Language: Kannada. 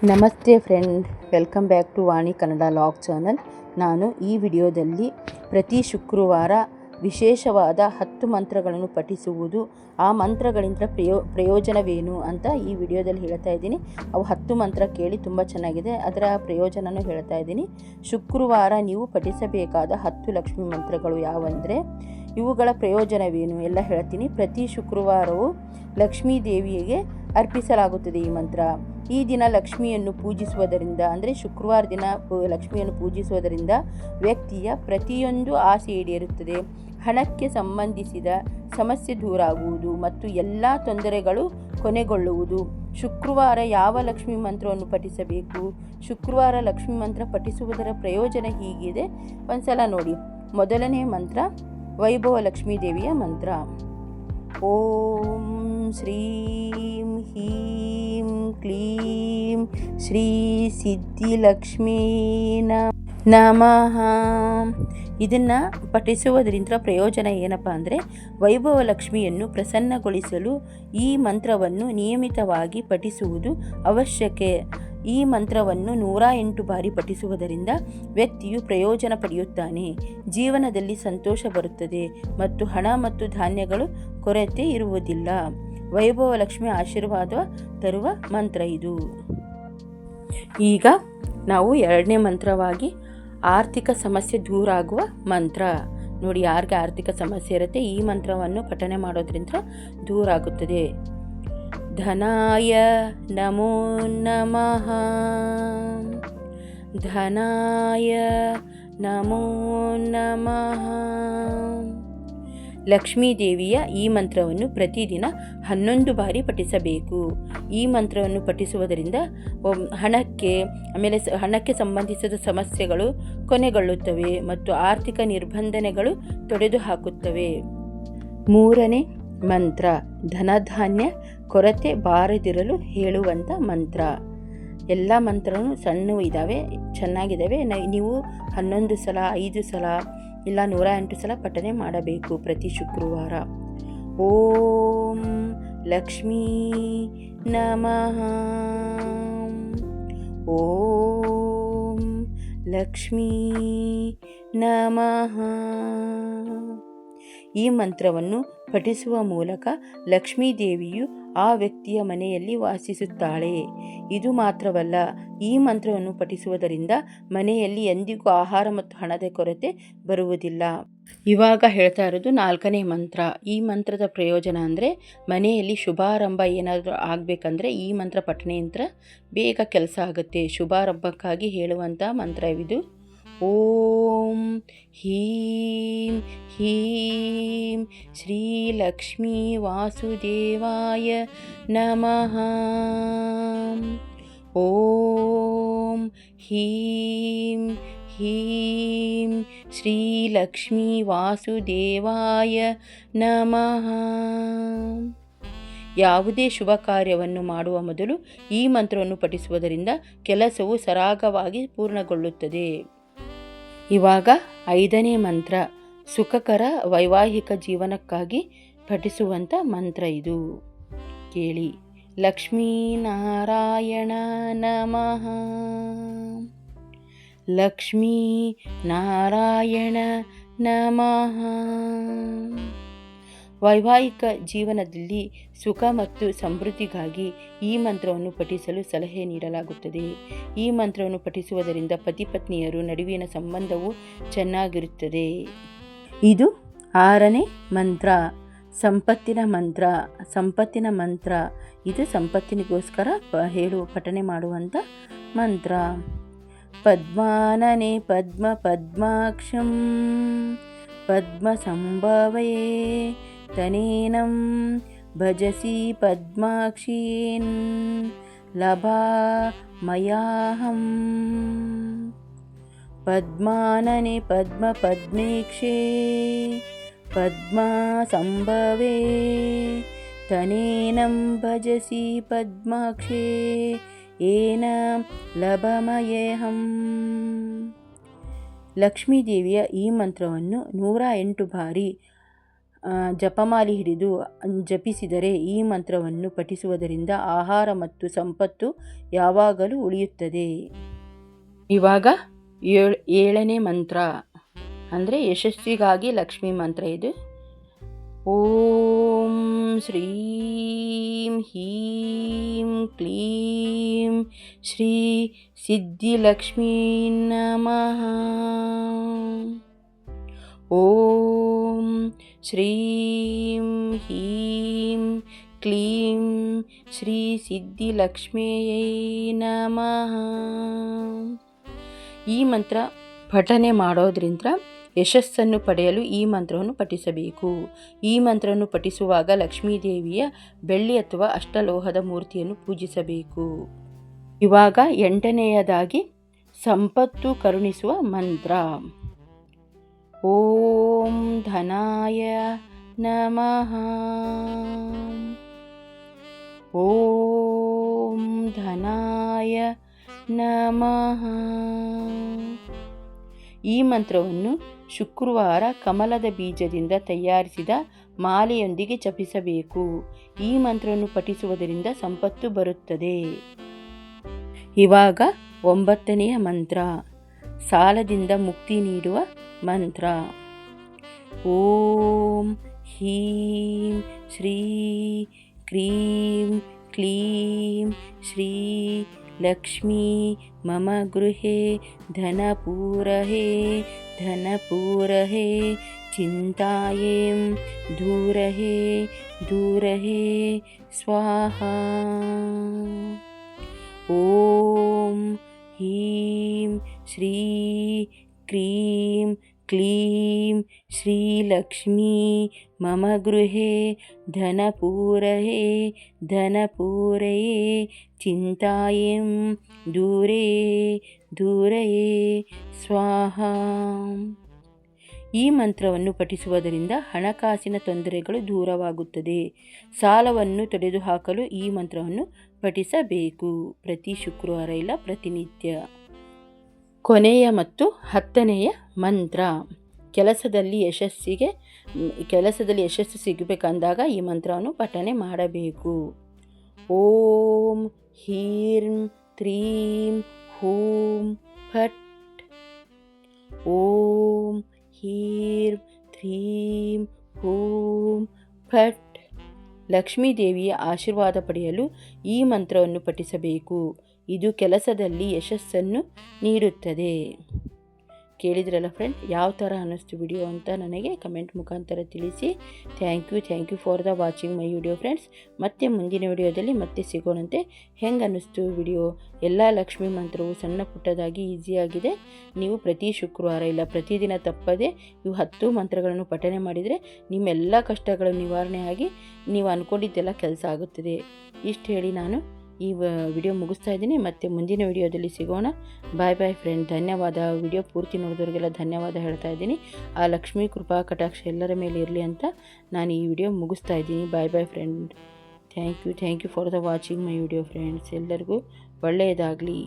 ನಮಸ್ತೆ friend welcome back to Vani Kannada vlog channel ನಾನು ಈ ವಿಡಿಯೋದಲ್ಲಿ ಪ್ರತಿ ಶುಕ್ರವಾರ ವಿಶೇಷವಾದ ಹತ್ತು ಮಂತ್ರಗಳನ್ನು ಪಠಿಸುವುದು, ಆ ಮಂತ್ರಗಳಿಂದ ಪ್ರಯೋ, ಪ್ರಯೋಜನವೇನು ಅಂತ ಈ ವಿಡಿಯೋದಲ್ಲಿ ಹೇಳ್ತಾ ಇದ್ದೀನಿ. ಅವು ಹತ್ತು ಮಂತ್ರ ಕೇಳಿ ತುಂಬ ಚೆನ್ನಾಗಿದೆ. ಅದರ ಪ್ರಯೋಜನನೂ ಹೇಳ್ತಾ ಇದ್ದೀನಿ. ಶುಕ್ರವಾರ ನೀವು ಪಠಿಸಬೇಕಾದ ಹತ್ತು ಲಕ್ಷ್ಮಿ ಮಂತ್ರಗಳು ಯಾವಂದರೆ, ಇವುಗಳ ಪ್ರಯೋಜನವೇನು ಎಲ್ಲ ಹೇಳ್ತೀನಿ. ಪ್ರತಿ ಶುಕ್ರವಾರವೂ ಲಕ್ಷ್ಮೀ ದೇವಿಗೆ ಅರ್ಪಿಸಲಾಗುತ್ತದೆ ಈ ಮಂತ್ರ. ಈ ದಿನ ಲಕ್ಷ್ಮಿಯನ್ನು ಪೂಜಿಸುವುದರಿಂದ, ಅಂದರೆ ಶುಕ್ರವಾರ ದಿನ ಲಕ್ಷ್ಮಿಯನ್ನು ಪೂಜಿಸುವುದರಿಂದ ವ್ಯಕ್ತಿಯ ಪ್ರತಿಯೊಂದು ಆಸೆ ಈಡೇರುತ್ತದೆ. ಹಣಕ್ಕೆ ಸಂಬಂಧಿಸಿದ ಸಮಸ್ಯೆ ದೂರಾಗುವುದು ಮತ್ತು ಎಲ್ಲ ತೊಂದರೆಗಳು ಕೊನೆಗೊಳ್ಳುವುದು. ಶುಕ್ರವಾರ ಯಾವ ಲಕ್ಷ್ಮಿ ಮಂತ್ರವನ್ನು ಪಠಿಸಬೇಕು? ಶುಕ್ರವಾರ ಲಕ್ಷ್ಮಿ ಮಂತ್ರ ಪಠಿಸುವುದರ ಪ್ರಯೋಜನ ಹೀಗಿದೆ. ಒಂದ್ಸಲ ನೋಡಿ. ಮೊದಲನೇ ಮಂತ್ರ, ವೈಭವ ಲಕ್ಷ್ಮೀ ದೇವಿಯ ಮಂತ್ರ. ಓಂ ಶ್ರೀಂ ಹೀಂ ಕ್ಲೀಂ ಶ್ರೀ ಸಿದ್ಧಿಲಕ್ಷ್ಮೀ ನಮಃ ಇದನ್ನು ಪಠಿಸುವುದರಿಂದ ಪ್ರಯೋಜನ ಏನಪ್ಪ ಅಂದರೆ ವೈಭವ ಲಕ್ಷ್ಮಿಯನ್ನು ಪ್ರಸನ್ನಗೊಳಿಸಲು ಈ ಮಂತ್ರವನ್ನು ನಿಯಮಿತವಾಗಿ ಪಠಿಸುವುದು ಅವಶ್ಯಕ. ಈ ಮಂತ್ರವನ್ನು ನೂರ ಎಂಟು ಬಾರಿ ಪಠಿಸುವುದರಿಂದ ವ್ಯಕ್ತಿಯು ಪ್ರಯೋಜನ ಪಡೆಯುತ್ತಾನೆ. ಜೀವನದಲ್ಲಿ ಸಂತೋಷ ಬರುತ್ತದೆ ಮತ್ತು ಹಣ ಮತ್ತು ಧಾನ್ಯಗಳು ಕೊರತೆ ಇರುವುದಿಲ್ಲ. ವೈಭವ ಲಕ್ಷ್ಮಿ ಆಶೀರ್ವಾದ ತರುವ ಮಂತ್ರ ಇದು. ಈಗ ನಾವು ಎರಡನೇ ಮಂತ್ರವಾಗಿ ಆರ್ಥಿಕ ಸಮಸ್ಯೆ ದೂರ ಆಗುವ ಮಂತ್ರ. ನೋಡಿ, ಯಾರಿಗೆ ಆರ್ಥಿಕ ಸಮಸ್ಯೆ ಇರುತ್ತೆ, ಈ ಮಂತ್ರವನ್ನು ಪಠನೆ ಮಾಡೋದ್ರಿಂದ ದೂರ ಆಗುತ್ತದೆ ಧನಾಯ ನಮೋ ನಮಃ. ಧನಾಯ ನಮೋ ನಮಃ. ಲಕ್ಷ್ಮೀ ದೇವಿಯ ಈ ಮಂತ್ರವನ್ನು ಪ್ರತಿದಿನ ಹನ್ನೊಂದು ಬಾರಿ ಪಠಿಸಬೇಕು. ಈ ಮಂತ್ರವನ್ನು ಪಠಿಸುವುದರಿಂದ ಹಣಕ್ಕೆ, ಆಮೇಲೆ ಹಣಕ್ಕೆ ಸಂಬಂಧಿಸಿದ ಸಮಸ್ಯೆಗಳು ಕೊನೆಗೊಳ್ಳುತ್ತವೆ ಮತ್ತು ಆರ್ಥಿಕ ನಿರ್ಬಂಧನೆಗಳು ತೊಡೆದು ಹಾಕುತ್ತವೆ ಮೂರನೇ ಮಂತ್ರ, ಧನಧಾನ್ಯ ಕೊರತೆ ಬಾರದಿರಲು ಹೇಳುವಂಥ ಮಂತ್ರ. ಎಲ್ಲ ಮಂತ್ರವೂ ಸಣ್ಣವು ಇದ್ದಾವೆ ಚೆನ್ನಾಗಿದ್ದಾವೆ ನೀವು ಹನ್ನೊಂದು ಸಲ, ಐದು ಸಲ ಇಲ್ಲ ನೂರ ಎಂಟು ಸಲ ಪಠನೆ ಮಾಡಬೇಕು ಪ್ರತಿ ಶುಕ್ರವಾರ. ಓಂ ಲಕ್ಷ್ಮೀ ನಮಃ. ಓಂ ಲಕ್ಷ್ಮೀ ನಮಃ. ಈ ಮಂತ್ರವನ್ನು ಪಠಿಸುವ ಮೂಲಕ ಲಕ್ಷ್ಮೀದೇವಿಯು ಆ ವ್ಯಕ್ತಿಯ ಮನೆಯಲ್ಲಿ ವಾಸಿಸುತ್ತಾಳೆ. ಇದು ಮಾತ್ರವಲ್ಲ, ಈ ಮಂತ್ರವನ್ನು ಪಠಿಸುವುದರಿಂದ ಮನೆಯಲ್ಲಿ ಎಂದಿಗೂ ಆಹಾರ ಮತ್ತು ಹಣದ ಕೊರತೆ ಬರುವುದಿಲ್ಲ. ಇವಾಗ ಹೇಳ್ತಾ ಇರೋದು ನಾಲ್ಕನೇ ಮಂತ್ರ. ಈ ಮಂತ್ರದ ಪ್ರಯೋಜನ ಅಂದರೆ ಮನೆಯಲ್ಲಿ ಶುಭಾರಂಭ ಏನಾದರೂ ಆಗಬೇಕಂದ್ರೆ ಈ ಮಂತ್ರ ಪಠಣೆಯಂತ್ರ ಬೇಗ ಕೆಲಸ ಆಗುತ್ತೆ. ಶುಭಾರಂಭಕ್ಕಾಗಿ ಹೇಳುವಂಥ ಮಂತ್ರವಿದು ಓಂ ಹೀಂ ಹೀಂ ಶ್ರೀಲಕ್ಷ್ಮೀ ವಾಸುದೇವಾಯ ನಮಃ ಓಂ ಹೀಂ ಹೀಂ ಶ್ರೀಲಕ್ಷ್ಮೀ ವಾಸುದೇವಾಯ ನಮಃ ಯಾವುದೇ ಶುಭ ಕಾರ್ಯವನ್ನು ಮಾಡುವ ಮೊದಲು ಈ ಮಂತ್ರವನ್ನು ಪಠಿಸುವುದರಿಂದ ಕೆಲಸವು ಸರಾಗವಾಗಿ ಪೂರ್ಣಗೊಳ್ಳುತ್ತದೆ. ಇವಾಗ ಐದನೇ ಮಂತ್ರ, ಸುಖಕರ ವೈವಾಹಿಕ ಜೀವನಕ್ಕಾಗಿ ಪಠಿಸುವಂಥ ಮಂತ್ರ ಇದು. ಕೇಳಿ. ಲಕ್ಷ್ಮೀನಾರಾಯಣ ನಮಃ. ಲಕ್ಷ್ಮೀ ನಾರಾಯಣ ನಮಃ. ವೈವಾಹಿಕ ಜೀವನದಲ್ಲಿ ಸುಖ ಮತ್ತು ಸಮೃದ್ಧಿಗಾಗಿ ಈ ಮಂತ್ರವನ್ನು ಪಠಿಸಲು ಸಲಹೆ ನೀಡಲಾಗುತ್ತದೆ. ಈ ಮಂತ್ರವನ್ನು ಪಠಿಸುವುದರಿಂದ ಪತಿ ಪತ್ನಿಯರು ನಡುವಿನ ಸಂಬಂಧವು ಚೆನ್ನಾಗಿರುತ್ತದೆ. ಇದು ಆರನೇ ಮಂತ್ರ. ಸಂಪತ್ತಿನ ಮಂತ್ರ. ಸಂಪತ್ತಿನ ಮಂತ್ರ. ಇದು ಸಂಪತ್ತಿನಿಗೋಸ್ಕರ ಹೇಳುವ ಹೇಳು, ಪಠನೆ ಮಾಡುವಂಥ ಮಂತ್ರ. ಪದ್ಮಾನನೆ ಪದ್ಮ ಪದ್ಮಾಕ್ಷಂ. ಪದ್ಮಸಂಭವೇ ತನೇನಂ ಭಜಸಿ ಪದ್ಮಾಕ್ಷೀನ್ ಲಭಾ ಮಯಾಹಂ ಪದ್ಮಾನನೆ ಪದ್ಮ ಪದ್ಮೇಕ್ಷೇ ಪದ್ಮಾ ಸಂಭವೇ ತನೇನಂ ಭಜಸಿ ಪದ್ಮಾಕ್ಷೇ ಏನ ಲಭಮಯೇಹಂ ಲಕ್ಷ್ಮೀ ದೇವಿಯ ಈ ಮಂತ್ರವನ್ನು ನೂರ ಎಂಟು ಬಾರಿ ಆ, ಜಪಮಾಲಿ ಹಿಡಿದು ಜಪಿಸಿದರೆ ಈ ಮಂತ್ರವನ್ನು ಪಠಿಸುವುದರಿಂದ ಆಹಾರ ಮತ್ತು ಸಂಪತ್ತು ಯಾವಾಗಲೂ ಉಳಿಯುತ್ತದೆ. ಇವಾಗ ಏಳ್, ಏಳನೇ ಮಂತ್ರ. ಅಂದರೆ ಯಶಸ್ವಿಗಾಗಿ ಲಕ್ಷ್ಮೀ ಮಂತ್ರ ಇದು. ಓಂ ಶ್ರೀಂ ಹೀಂ ಕ್ಲೀಂ ಶ್ರೀ ಸಿದ್ಧಿಲಕ್ಷ್ಮೀ ನಮಃ. ಓಂ ಶ್ರೀಂ ಹೀಂ ಕ್ಲೀಂ ಶ್ರೀ ಸಿದ್ಧಿಲಕ್ಷ್ಮಿಯೈ ನಮಃ. ಈ ಮಂತ್ರ ಪಠನೆ ಮಾಡೋದ್ರಿಂದ ಯಶಸ್ಸನ್ನು ಪಡೆಯಲು ಈ ಮಂತ್ರವನ್ನು ಪಠಿಸಬೇಕು. ಈ ಮಂತ್ರವನ್ನು ಪಠಿಸುವಾಗ ಲಕ್ಷ್ಮೀದೇವಿಯ ಬೆಳ್ಳಿ ಅಥವಾ ಅಷ್ಟಲೋಹದ ಮೂರ್ತಿಯನ್ನು ಪೂಜಿಸಬೇಕು. ಇವಾಗ ಎಂಟನೆಯದಾಗಿ ಸಂಪತ್ತು ಕರುಣಿಸುವ ಮಂತ್ರ. ಓಂ ಧನಾಯ ನಮಃ ಓಂ ಧನಾಯ ನಮಃ ಈ ಮಂತ್ರವನ್ನು ಶುಕ್ರವಾರ ಕಮಲದ ಬೀಜದಿಂದ ತಯಾರಿಸಿದ ಮಾಲೆಯೊಂದಿಗೆ ಜಪಿಸಬೇಕು. ಈ ಮಂತ್ರವನ್ನು ಪಠಿಸುವುದರಿಂದ ಸಂಪತ್ತು ಬರುತ್ತದೆ. ಇವಾಗ ಒಂಬತ್ತನೆಯ ಮಂತ್ರ. ಸಾಲದಿಂದ ಮುಕ್ತಿ ನೀಡುವ ಮಂತ್ರ. ॐ ह्रीं श्री क्रीं क्लीं श्री लक्ष्मी मम गृहे धनपूरहे धनपूरहे चिन्तायें दूरहे दूरहे स्वाहा ॐ ह्रीं श्री क्रीं ಕ್ಲೀಂ ಶ್ರೀಲಕ್ಷ್ಮೀ ಮಮ ಗೃಹೆ धनपूरये धनपूरये ಚಿಂತಾಯಂ ದೂರೇ दूरये ಸ್ವಾಹಾ ಈ ಮಂತ್ರವನ್ನು ಪಠಿಸುವುದರಿಂದ ಹಣಕಾಸಿನ ತೊಂದರೆಗಳು ದೂರವಾಗುತ್ತದೆ. ಸಾಲವನ್ನು ತೊಡೆದುಹಾಕಲು ಈ ಮಂತ್ರವನ್ನು ಪಠಿಸಬೇಕು. ಪ್ರತಿ ಶುಕ್ರವಾರ ಇಲ್ಲ, ಪ್ರತಿನಿತ್ಯ. ಕೊನೆಯ ಮತ್ತು ಹತ್ತನೆಯ ಮಂತ್ರ. ಕೆಲಸದಲ್ಲಿ ಯಶಸ್ಸಿಗೆ, ಕೆಲಸದಲ್ಲಿ ಯಶಸ್ಸು ಸಿಗಬೇಕಂದಾಗ ಈ ಮಂತ್ರವನ್ನು ಪಠನೆ ಮಾಡಬೇಕು. ಓಂ ಹೀಂ ತ್ರೀಂ ಹೂಂ ಫಟ್. ಓಂ ಹೀಂ ತ್ರೀಂ ಹೂಂ ಫಟ್. ಲಕ್ಷ್ಮೀದೇವಿಯ ಆಶೀರ್ವಾದ ಪಡೆಯಲು ಈ ಮಂತ್ರವನ್ನು ಪಠಿಸಬೇಕು. ಇದು ಕೆಲಸದಲ್ಲಿ ಯಶಸ್ಸನ್ನು ನೀಡುತ್ತದೆ. ಕೇಳಿದ್ರಲ್ಲ ಫ್ರೆಂಡ್ ಯಾವ ಥರ ಅನ್ನಿಸ್ತು ವಿಡಿಯೋ ಅಂತ ನನಗೆ ಕಮೆಂಟ್ ಮುಖಾಂತರ ತಿಳಿಸಿ. Thank you thank you for the watching my video friends ಮತ್ತೆ ಮುಂದಿನ ವಿಡಿಯೋದಲ್ಲಿ ಮತ್ತೆ ಸಿಗೋಣಂತೆ. ಹೆಂಗೆ ಅನ್ನಿಸ್ತು ವಿಡಿಯೋ ಎಲ್ಲ ಲಕ್ಷ್ಮಿ ಮಂತ್ರವು ಸಣ್ಣ ಪುಟ್ಟದಾಗಿ ಈಸಿಯಾಗಿದೆ ನೀವು ಪ್ರತಿ ಶುಕ್ರವಾರ ಇಲ್ಲ, ಪ್ರತಿದಿನ ತಪ್ಪದೆ ಇವು ಹತ್ತು ಮಂತ್ರಗಳನ್ನು ಪಠನೆ ಮಾಡಿದರೆ ನಿಮ್ಮೆಲ್ಲ ಕಷ್ಟಗಳು ನಿವಾರಣೆಯಾಗಿ ನೀವು ಅಂದ್ಕೊಂಡಿದ್ದೆಲ್ಲ ಕೆಲಸ ಆಗುತ್ತದೆ. ಇಷ್ಟು ಹೇಳಿ ನಾನು. ಈ ವಿಡಿಯೋ ಮುಗಿಸ್ತಾ ಇದ್ದೀನಿ. ಮತ್ತು ಮುಂದಿನ ವಿಡಿಯೋದಲ್ಲಿ ಸಿಗೋಣ. ಬಾಯ್ ಬಾಯ್ ಫ್ರೆಂಡ್ ಧನ್ಯವಾದ. ವಿಡಿಯೋ ಪೂರ್ತಿ ನೋಡಿದವರಿಗೆಲ್ಲ ಧನ್ಯವಾದ ಹೇಳ್ತಾ ಇದ್ದೀನಿ. ಆ ಲಕ್ಷ್ಮೀ ಕೃಪಾ ಕಟಾಕ್ಷ ಎಲ್ಲರ ಮೇಲೆ ಇರಲಿ ಅಂತ ನಾನು ಈ ವಿಡಿಯೋ ಮುಗಿಸ್ತಾ ಇದ್ದೀನಿ. Bye bye friend thank you thank you for the watching my video friends ಎಲ್ಲರಿಗೂ ಒಳ್ಳೆಯದಾಗಲಿ.